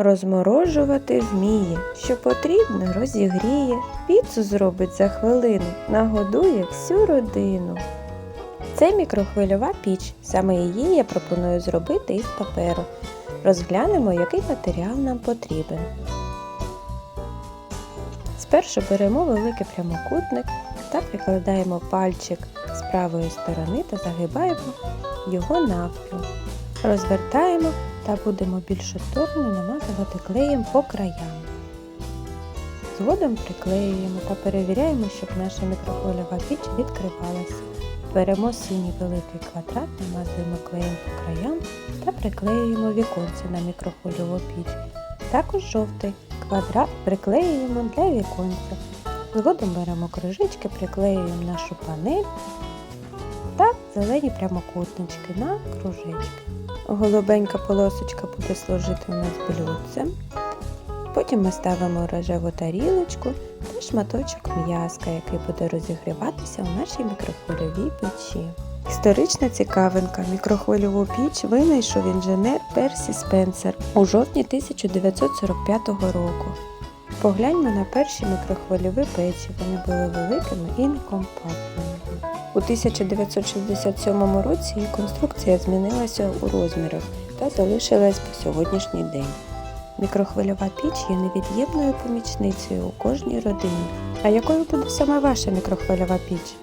Розморожувати вміє, що потрібно розігріє, піцу зробить за хвилину, нагодує всю родину. Це мікрохвильова піч. Саме її я пропоную зробити із паперу. Розглянемо, який матеріал нам потрібен. Спершу беремо великий прямокутник та прикладаємо пальчик з правої сторони та загибаємо його навпіл. Розвертаємо та будемо більшу сторону намазувати клеєм по краям. Згодом приклеюємо та перевіряємо, щоб наша мікрохвильова піч відкривалася. Беремо синій великий квадрат, намазуємо клеєм по краям та приклеюємо віконце на мікрохвильову піч. Також жовтий квадрат приклеюємо для віконця. Згодом беремо кружечки, приклеюємо нашу панель та зелені прямокутнички на кружечки. Голубенька полосочка буде служити у нас блюдцем. Потім ми ставимо рожеву тарілочку та шматочок м'яска, який буде розігріватися у нашій мікрохвильовій печі. Історична цікавинка. Мікрохвильову піч винайшов інженер Персі Спенсер у жовтні 1945 року. Погляньмо на перші мікрохвильові печі. Вони були великими і некомпактними. У 1967 році її конструкція змінилася у розмірах та залишилась по сьогоднішній день. Мікрохвильова піч є невід'ємною помічницею у кожній родині. А якою буде саме ваша мікрохвильова піч?